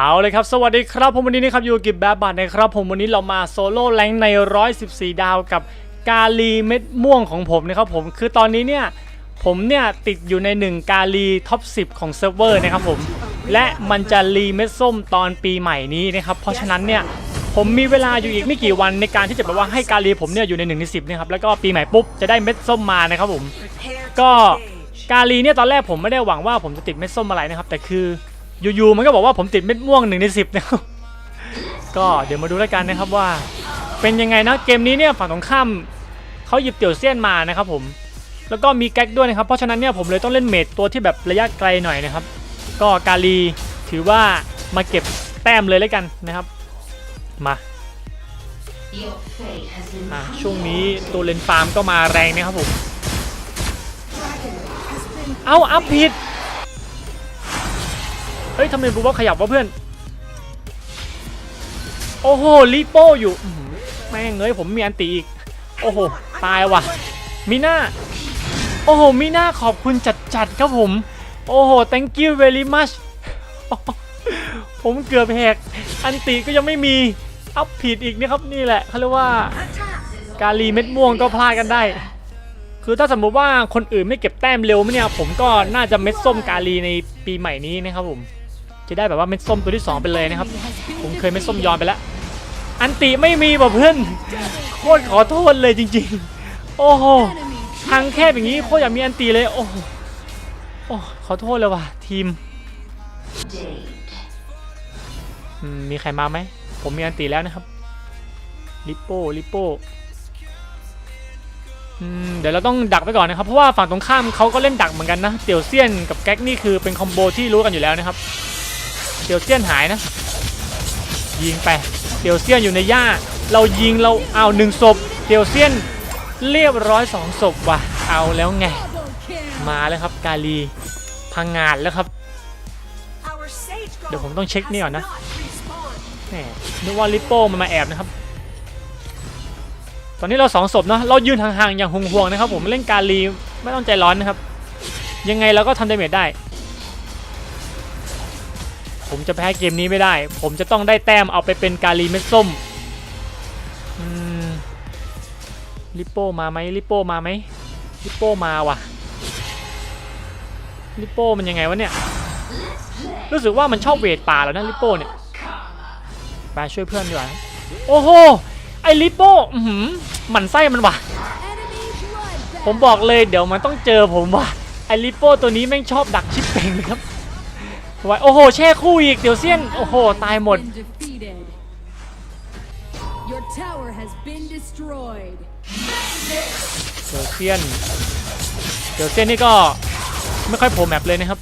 เอาเลยครับ สวัสดีครับ ผมวันนี้นะครับอยู่กับแบบบัตนะครับ ผมวันนี้เรามาโซโล่แรงใน 114 ดาวกับกาลีเม็ดม่วงของผมนะครับผมคือตอนนี้เนี่ย ผมเนี่ย ติดอยู่ใน 1 กาลีท็อป 10 ของเซิร์ฟเวอร์นะครับผม และมันจะรีเม็ดส้มตอนปีใหม่นี้นะครับ เพราะฉะนั้นเนี่ย ผมมีเวลาอยู่อีกไม่กี่วันในการที่จะแบบว่าให้กาลีผมเนี่ยอยู่ใน1ใน10นะครับ แล้วก็ปีใหม่ปุ๊บจะได้เม็ดส้มมานะครับผม ก็กาลีเนี่ยตอนแรกผมไม่ได้หวังว่าผมจะติดเม็ดส้มอะไรนะครับ แต่คือ อยู่ๆมันก็บอกว่าผมติดเม็ดม่วงหนึ่งในสิบนะครับก็เดี๋ยวมาดูแล้วกันนะครับว่า เป็นยังไงนะเกมนี้เนี่ยฝั่งตรงข้ามเขาหยิบเตี่ยวเซียนมานะครับผมแล้วก็มีแก๊กด้วยนะครับ เพราะฉะนั้นเนี่ยผมเลยต้องเล่นเมดตัวที่แบบระยะไกลหน่อยนะครับ ก็กาลีถือว่ามาเก็บแต้มเลยแล้วกันนะครับ มาช่วงนี้ตัวเลนฟาร์มก็มาแรงนะครับผม เอาอัพผิด เฮ้ยทำไมบูว่าขยับวะเพื่อน โอ้โหลิโป้อยู่แม่งเอ้ยผมมีอันตีอีก โอ้โห ตายว่ะมีหน้า โอ้โหมีหน้าขอบคุณจัดๆครับผม โอ้โห thank you very much ผมเกือบแหก อันตีก็ยังไม่มี อัพผิดอีกนะครับนี่แหละเขาเรียกว่า การรีเม็ดม่วงก็พลาดกันได้ คือถ้าสมมุติว่าคนอื่นไม่เก็บแต้มเร็วเนี่ย ผมก็น่าจะเม็ดส้มกาลีในปีใหม่นี้นะครับผม จะได้แบบว่าเม็ดส้มตัวที่ 2 ไปเลยนะครับ ผมเคยเม็ดส้มย้อนไปแล้ว อันติไม่มีว่ะเพื่อนโคตรขอโทษเลยจริง ๆ โอ้โหทางแคบอย่างนี้โคตรอยากมีอันตีเลย โอ้โหโอ้ขอโทษเลยว่ะทีมมีใครมาไหม ผมมีอันตีแล้วนะครับ ลิปโป้ลิปโป้เดี๋ยวเราต้องดักไปก่อนนะครับ เพราะว่าฝั่งตรงข้ามเขาก็เล่นดักเหมือนกันนะ เตี่ยวเซียนกับแก๊กนี่คือเป็นคอมโบที่รู้กันอยู่แล้วนะครับ เตียวเซียนหายนะ ยิงไปเตียวเซียนอยู่ในหญ้า เรายิงเราเอาหนึ่งศพเตียวเซียนเรียบร้อยสองศพว่ะ เอาแล้วไง มาแล้วครับกาลีพังงานแล้วครับ เดี๋ยวผมต้องเช็คนี่ก่อนนะแหมนึกว่าลิปโป้มันมาแอบนะครับ ตอนนี้เราสองศพเนาะเรายืนห่างๆอย่างห่วงๆนะครับ ผมเล่นกาลีไม่ต้องใจร้อนนะครับ ยังไงเราก็ทำดาเมจได้ ผมจะแพ้เกมนี้ไม่ได้ ผมจะต้องได้แต้มเอาไปเป็นกาลีเม็ดส้มอืมลิปโป้มาไหมลิปโป้มาไหมลิปโป้มาว่ะลิปโป้มันยังไงวะเนี่ย รู้สึกว่ามันชอบเวทป่าแล้วนะลิปโป้เนี่ยไปช่วยเพื่อนดีกว่าโอ้โหไอลิปโป้หือหมันไส้มันว่ะ ผมบอกเลยเดี๋ยวมันต้องเจอผมว่ะไอลิปโป้ตัวนี้แม่งชอบดักชิปเป่งเลยครับ ไว้โอ้โหแช่คู่อีกเดี๋ยวเซียนโอ้โหตายหมด Your tower has been destroyed. เดี๋ยวเซียนเดี๋ยวเซียนนี่ก็ไม่ค่อยโผล่แมปเลยนะครับ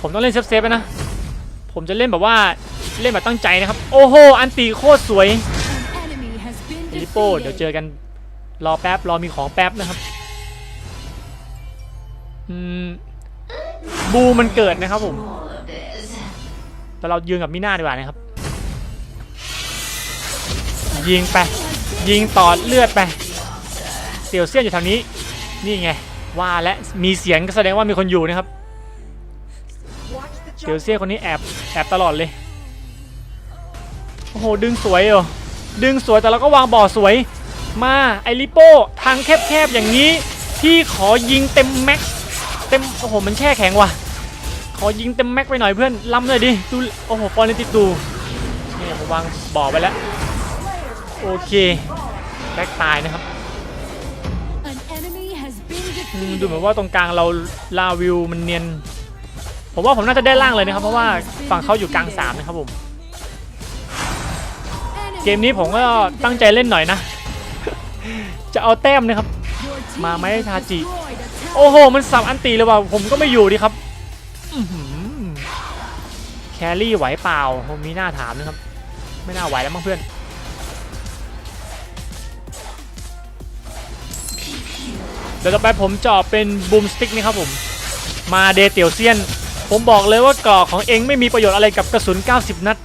ผมต้องเล่นเซฟๆไปนะ ผมจะเล่นแบบว่าเล่นแบบตั้งใจนะครับ โอ้โห อันตีโคตรสวย An enemy has been ลิปโป้เดี๋ยวเจอกันรอแป๊บ รอมีของแป๊บนะครับ อืม บูมันเกิดนะครับผม แต่เรายืนกับมิน่าดีกว่านะครับ ยิงไป ยิงต่อเลือดไปเตียวเซียนอยู่แถวนี้ นี่ไง ว่าและมีเสียงก็แสดงว่ามีคนอยู่นะครับเตียวเซียนคนนี้แอบแอบตลอดเลย โอ้โห ดึงสวยเหรอดึงสวยแต่เราก็วางบ่อสวย มาไอริโป้ทางแคบๆอย่างนี้ ที่ขอยิงเต็มแม็ก เต็มโอ้โหมันแช่แข็งว่ะ ขอยิงเต็มแม็กไปหน่อยเพื่อนล้ำหน่อยดิดูโอ้โหฟอร์เรนติดดูนี่ผมวางบ่อไปแล้วโอเคแบ็กตายนะครับ An enemy has been อืม defeated. ดูเหมือนว่าตรงกลางเราลาวิวมันเนียน ผมว่าผมน่าจะได้ล่างเลยนะครับ เพราะว่าฝั่งเขาอยู่กลางสามนะครับผม Enemy เกมนี้ผมก็ตั้งใจเล่นหน่อยนะ จะเอาแต้มนะครับ Your team มาไหมทาจิ โอ้โห มันสับอันตีเลยว่ะผมก็ไม่อยู่ดีครับแครี่ไหวเปล่าผมมีหน้าถามนะครับ ไม่น่าไหวแล้วมั้งเพื่อนเดี๋ยวต่อไปผมเจาะเป็นบูมสติ๊กนี่ครับผม มาเดเตียวเซียน ผมบอกเลยว่ากรอกของเองไม่มีประโยชน์อะไรกับกระสุน 90 นัด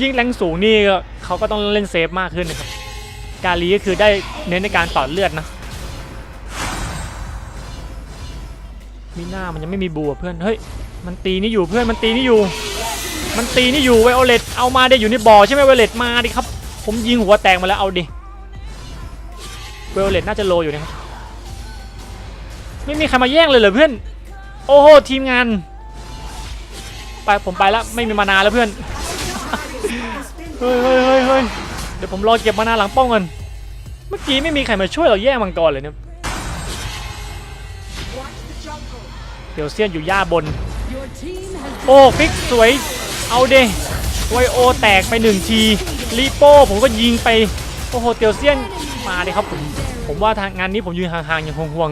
ยิ่งแรงสูงนี่ก็ เขาก็ต้องเล่นเซฟมากขึ้นนะครับกาลีก็คือได้เน้นในการต่อเลือดนะมีหน้ามันยังไม่มีบัวเพื่อนเฮ้ยมันตีนี่อยู่เพื่อนมันตีนี่อยู่ มันตีนี่อยู่ไวโอเลตเอามาได้อยู่ในบ่อใช่ไหมไวโอเลตมาดิครับ ผมยิงหัวแตกมาแล้วเอาดิไวโอเลตน่าจะโลอยู่นะครับไม่มีใครมาแย่งเลยเหรอเพื่อน โอ้โหทีมงาน ไปผมไปแล้วไม่มีมานาแล้วเพื่อน เฮ้ยเฮ้ยเฮ้ยเฮ้ยเดี๋ยวผมรอเก็บมานาหลังป้องกันเมื่อกี้ไม่มีใครมาช่วยเราแย่งมังกรเลยเนี่ยเดี๋ยวเซียนอยู่ย่าบน โอ้ฟิกสวย เอาเดไวโอแตกไปหนึ่งทีรีโป้ผมก็ยิงไป โอ้โหเตียวเซียนมาเลยครับผมผมว่าทางงานนี้ผมยืนห่างๆอย่างห่วง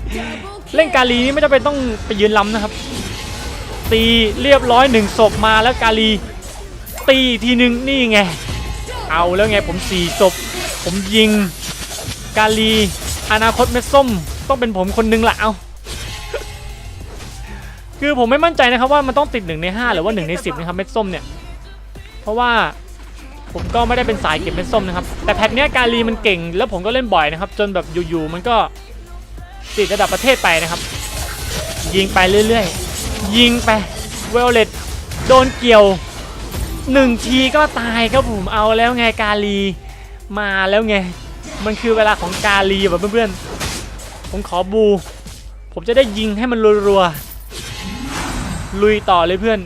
ๆ เล่นกาลีนี่ไม่จำเป็นต้องไปยืนล้ำนะครับ ตีเรียบร้อยหนึ่งศพมาแล้วกาลี ตีทีหนึ่งนี่ไง เอาแล้วไงผมสี่ศพผมยิง กาลี อนาคตเม็ดส้ม ต้องเป็นผมคนหนึงละเอาคือผมไม่มั่นใจนะครับว่ามันต้องติดหนึ่งในห้าหรือว่าหนึ่งในสิบนะครับเม็ดส้มเนี่ย เพราะว่าผมก็ไม่ได้เป็นสายเก็บเม็ดส้มนะครับ แต่แพทเนี้ยกาลีมันเก่ง แล้วผมก็เล่นบ่อยนะครับ จนแบบอยู่ๆมันก็ติดระดับประเทศไปนะครับ ยิงไปเรื่อยๆ ยิงไปเวลเลตโดนเกี่ยว หนึ่งทีก็ตายครับผมเอาแล้วไงกาลีมาแล้วไง มันคือเวลาของกาลีแบบเพื่อนๆ ผมขอบู ผมจะได้ยิงให้มันรัวๆ ลุยต่อเลยเพื่อน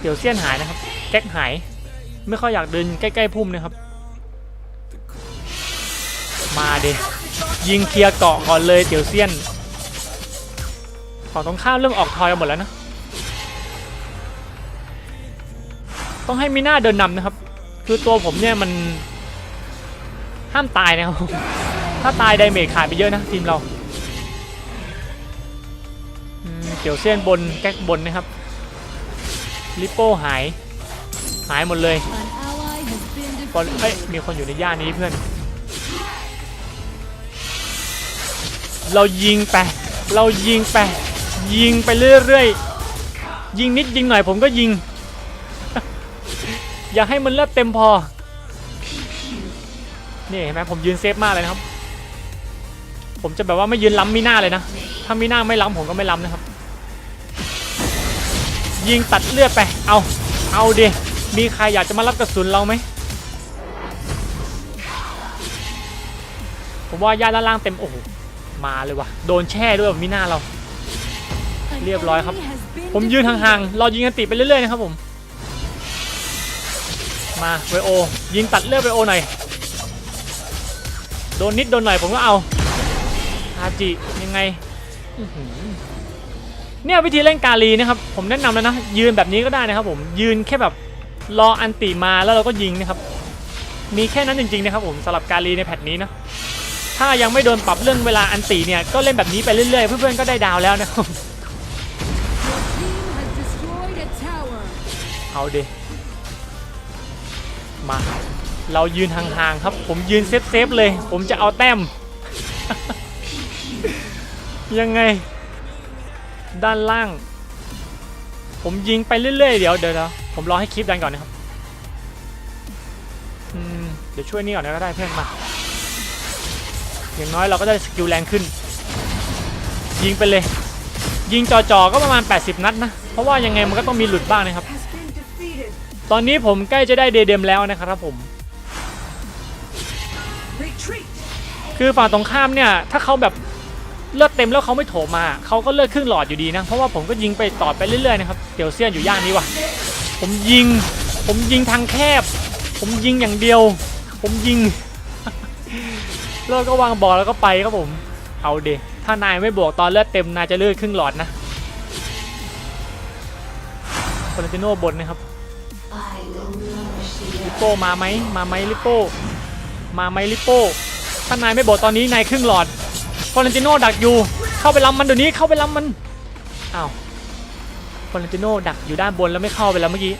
เดี๋ยวเสี้ยนหายนะครับ แก๊กหาย ไม่ค่อยอยากเดินใกล้ๆพุ่มนะครับ มาเดยิงเคลียร์เกาะก่อนเลยเตี๋ยวเซียนฝั่งตรงข้ามเริ่มออกทอยกันหมดแล้วนะ ต้องให้มีหน้าเดินนำนะครับ คือตัวผมเนี่ยมันห้ามตายนะครับ ถ้าตายไดเมจขาดไปเยอะนะทีมเราเกี่ยวเส้นบนแก๊กบนนะครับ ลิปโป้หาย หายหมดเลยบอลเอ้ยมีคนอยู่ในย่านนี้เพื่อน เรายิงไป เรายิงไป ยิงไปเรื่อยๆ ยิงนิดยิงหน่อยผมก็ยิง อย่าให้มันเลือดเต็มพอ นี่เห็นไหมผมยืนเซฟมากเลยนะครับ ผมจะแบบว่าไม่ยืนล้ำมีหน้าเลยนะ ถ้ามีหน้าไม่ล้ำผมก็ไม่ล้ำนะครับ ยิงตัดเลือดไป เอา เอาดิ มีใครอยากจะมารับกระสุนเราไหม ผมว่าย่าด้านล่างเต็ม โอ้โห มาเลยว่ะ โดนแช่ด้วยมีหน้าเรา เรียบร้อยครับ ผมยืนห่างๆ รอยิงกันติไปเรื่อยๆนะครับผม มาไวโอ ยิงตัดเลือดไวโอหน่อย โดนนิดโดนหน่อยผมก็เอาอาจิยังไงอื้อหือเนี่ยวิธีเล่นกาลีนะครับ ผมแนะนำแล้วนะ ยืนแบบนี้ก็ได้นะครับ ผมยืนแค่แบบรออันติมาแล้วเราก็ยิงนะครับ มีแค่นั้นจริงๆนะครับ ผมสำหรับกาลีในแพทนี้นะถ้ายังไม่โดนปรับเรื่องเวลาอันติเนี่ยก็เล่นแบบนี้ไปเรื่อยๆ เพื่อนๆก็ได้ดาวแล้วนะครับ Team has destroyed a tower. เอาดิ มา เรายืนห่างๆครับ ผมยืนเซฟๆเลย ผมจะเอาแต้ม ยังไง ด้านล่าง ผมยิงไปเรื่อยๆ เดี๋ยวเดี๋ยวผมรอให้คลิปดันก่อนนะครับเดี๋ยวช่วยนี่ก่อนก็ได้เพื่อนมาอย่างน้อยเราก็ได้สกิลแรงขึ้น ยิงไปเลย ยิงจ่อๆก็ประมาณ 80 นัดนะ เพราะว่ายังไงมันก็ต้องมีหลุดบ้างนะครับ ตอนนี้ผมใกล้จะได้เดเดมแล้วนะครับผม คือฝั่งตรงข้ามเนี่ย ถ้าเขาแบบเลือดเต็มแล้วเขาไม่โถมมาเขาก็เลือดครึ่งหลอดอยู่ดีนะ เพราะว่าผมก็ยิงไปต่อไปเรื่อยๆนะครับเดี๋ยวเซียนอยู่ย่านนี้ว่ะ ผมยิง ผมยิงทางแคบ ผมยิงอย่างเดียว ผมยิงแล้วก็วางบอลแล้วก็ไปครับผม เอาเดถ้านายไม่บวกตอนเลือดเต็มนายจะเลือดครึ่งหลอดนะฟอเรนติโน่บนนะครับ ลิโป้มาไหมมาไหมลิโป้มาไหมลิโป้ถ้านายไม่บอกตอนนี้นายครึ่งหลอดฟอเรนติโน่ดักอยู่ เข้าไปล้ำมันเดี๋ยวนี้เข้าไปล้ำมันอ้าวฟอเรนติโน่ดักอยู่ด้านบนแล้วไม่เข้าไปแล้วเมื่อกี้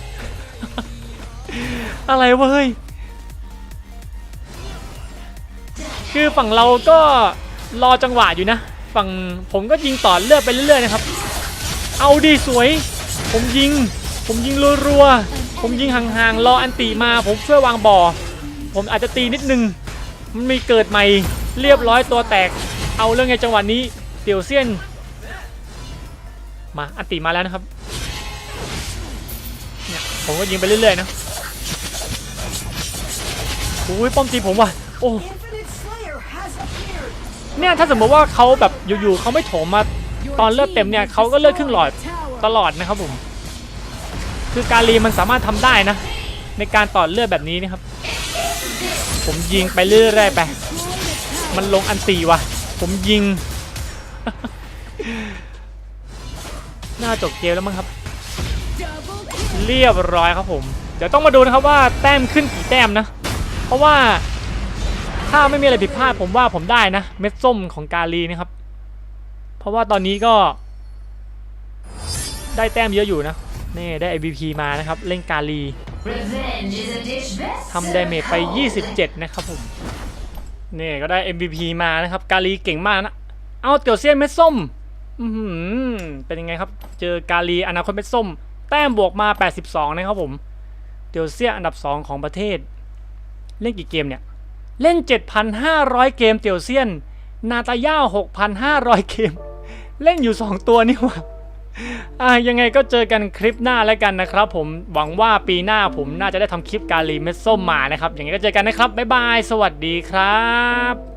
อะไรวะเฮ้ยคือฝั่งเราก็รอจังหวะอยู่นะ ฝั่งผมก็ยิงต่อเลือดไปเรื่อยๆนะครับ เอาดีสวย ผมยิง ผมยิงรัวๆ ผมยิงห่างๆรออันติมาผมช่วยวางบ่อ ผมอาจจะตีนิดนึง มันมีเกิดใหม่เรียบร้อยตัวแตก เอาเรื่องไงจังหวะนี้เตียวเซียน มาอันติมาแล้วนะครับเนี่ยผมก็ยิงไปเรื่อยๆนะอุ้ยป้อมตีผมว่ะโอ้เนี่ยถ้าสมมติว่าเขาแบบอยู่ๆเขาไม่โถมมาตอนเลือดเต็มเนี่ยเขาก็เลือดครึ่งหลอดตลอดนะครับผม คือการีมันสามารถทำได้นะ ในการต่อเลือดแบบนี้นะครับ ผมยิงไปเรื่อยๆไป มันลงอันตีวะผมยิง น่าจบเกมแล้วมั้งครับ เรียบร้อยครับผม เดี๋ยวต้องมาดูนะครับว่าแต้มขึ้นกี่แต้มนะ เพราะว่าถ้าไม่มีอะไรผิดพลาดผมว่าผมได้นะ เม็ดส้มของกาลีนะครับ เพราะว่าตอนนี้ก็ได้แต้มเยอะอยู่นะ นี่ได้ MVP มานะครับ เล่นกาลี Revenge is a dish best ทำดาเมจไป 27 นะครับผมนี่ก็ได้ MVP มานะครับ กาลีเก่งมากนะ เอาเตียวเซียนเม็ดส้มอือหือเป็นยังไงครับ เจอกาลีอนาคตเม็ดส้ม แต้มบวกมา 82 นะครับผม เตียวเซียนอันดับ 2 ของประเทศ เล่นกี่เกมเนี่ย เล่น 7,500 เกมเตียวเซียน นาตาย่า6,500 เกม เล่นอยู่ 2 ตัวนี่หว่า อะยังไงก็เจอกันคลิปหน้าแล้วกันนะครับผมหวังว่าปีหน้าผมน่าจะได้ทำคลิปการีเม็ดส้มมานะครับอย่างไงก็เจอกันนะครับบ๊ายบาย สวัสดีครับ